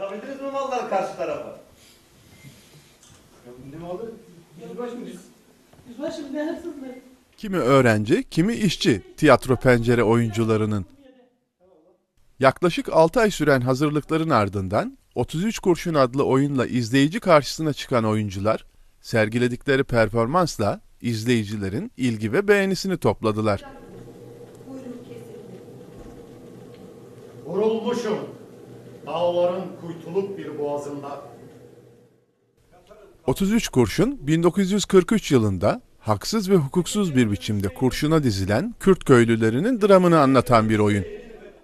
Yazabildiniz mi malları karşı tarafa? Ne oldu? Yüzbaşı mıyız? Yüzbaşım ne hırsızlık? Kimi öğrenci, kimi işçi tiyatro pencere oyuncularının. Yaklaşık 6 ay süren hazırlıkların ardından 33 Kurşun adlı oyunla izleyici karşısına çıkan oyuncular sergiledikleri performansla izleyicilerin ilgi ve beğenisini topladılar. Vurulmuşum. Dağların kuytuluk bir boğazında. 33 Kurşun 1943 yılında haksız ve hukuksuz bir biçimde kurşuna dizilen Kürt köylülerinin dramını anlatan bir oyun.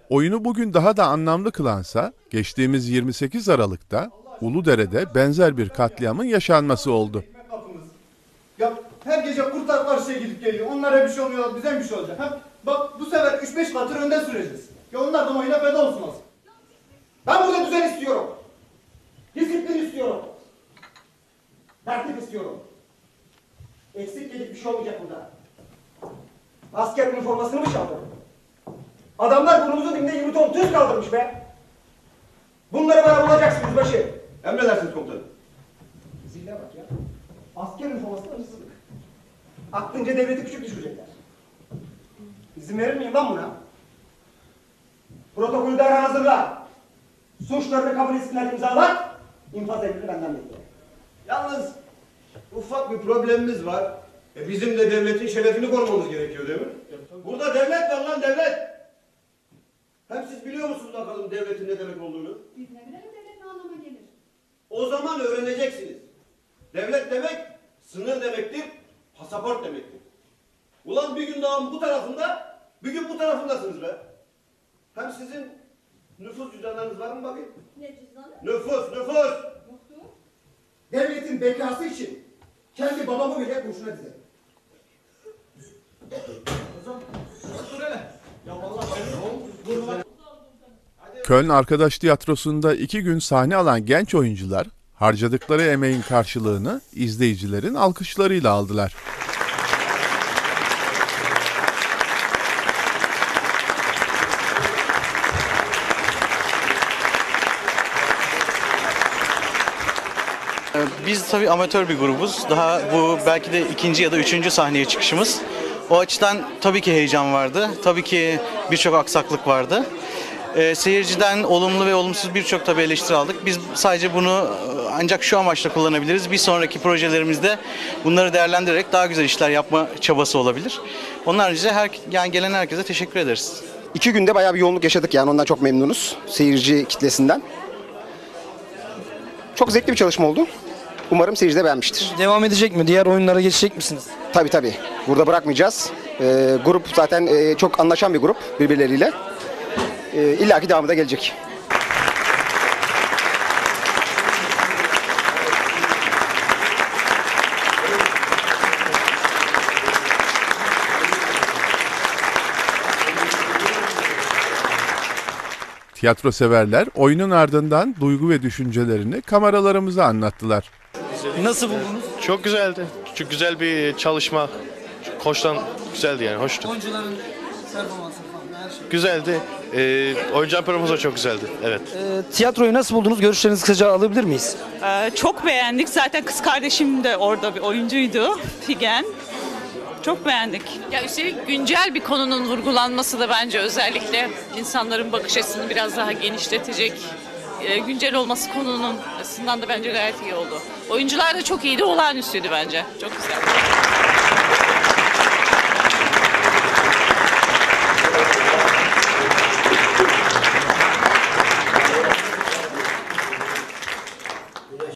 Oyunu bugün daha da anlamlı kılansa geçtiğimiz 28 Aralık'ta Uludere'de benzer bir katliamın yaşanması oldu. Ya her gece kurtlar karşıya gidip geliyor. Onlara bir şey olmuyor, bize bir şey olacak. Ha? Bak bu sefer 3-5 katır önden süreceğiz. Ya onlar da oyuna feda olsun az. Ben burada düzen istiyorum. Disiplin istiyorum. Tertip istiyorum. Eksik gelip bir şey olmayacak burada. Asker üniformasını mı çaldı? Adamlar burnumuzun dibinde 20 ton tüz kaldırmış be. Bunları bana bulacaksınız başı. Emredersiniz komutanım. Zille bak ya. Asker üniformasına hırsızlık. Aklınca devleti küçük düşürecekler. İzin verir miyim lan buna? Protokolü derhal hazırla. Suçlarını kabul etsinler imzalar. İnfaz emrini benden bekle. Yalnız ufak bir problemimiz var. E bizim de devletin şerefini korumamız gerekiyor değil mi? Burada devlet var lan devlet. Hem siz biliyor musunuz bakalım devletin ne demek olduğunu? Biz ne bilelim devlet ne anlama gelir? O zaman öğreneceksiniz. Devlet demek sınır demektir, pasaport demektir. Ulan bir gün daha bu tarafında, bir gün bu tarafındasınız be. Hem sizin nüfus cüzdanlarınız var mı bakayım? Ne cüzdanı? Nüfus, nüfus. Yoktu. Devletin bekası için kendi babamı bile kurşuna dizerim. Köln Arkadaş Tiyatrosu'nda iki gün sahne alan genç oyuncular harcadıkları emeğin karşılığını izleyicilerin alkışlarıyla aldılar. Biz tabii amatör bir grubuz. Daha bu belki de ikinci ya da üçüncü sahneye çıkışımız. O açıdan tabii ki heyecan vardı. Tabii ki birçok aksaklık vardı. Ee, seyirciden olumlu ve olumsuz birçok tabii eleştiri aldık. Biz sadece bunu e, ancak şu amaçla kullanabiliriz. Bir sonraki projelerimizde bunları değerlendirerek daha güzel işler yapma çabası olabilir. Onun haricinde her, yani gelen herkese teşekkür ederiz. İki günde bayağı bir yoğunluk yaşadık yani ondan çok memnunuz seyirci kitlesinden. Çok zevkli bir çalışma oldu. Umarım seyirci de beğenmiştir. Devam edecek mi? Diğer oyunlara geçecek misiniz? Tabii tabii. Burada bırakmayacağız. Ee, grup zaten e, çok anlaşan bir grup birbirleriyle. Ee, İlla ki devamı da gelecek. Tiyatro severler oyunun ardından duygu ve düşüncelerini kameralarımıza anlattılar. Nasıl buldunuz? Çok güzeldi. Çok güzel bir çalışma. Koçtan güzeldi yani, hoştu. Oyuncuların performansı falan her şey. Güzeldi. Ee, oyuncu performansı da çok güzeldi. Evet. Ee, tiyatroyu nasıl buldunuz? Görüşlerinizi kısaca alabilir miyiz? Ee, çok beğendik. Zaten kız kardeşim de orada bir oyuncuydu. Figen. Çok beğendik. Ya üstelik güncel bir konunun vurgulanması da bence özellikle insanların bakış açısını biraz daha genişletecek. e, güncel olması konunun açısından da bence gayet iyi oldu. Oyuncular da çok iyiydi, olağanüstüydü bence. Çok güzel.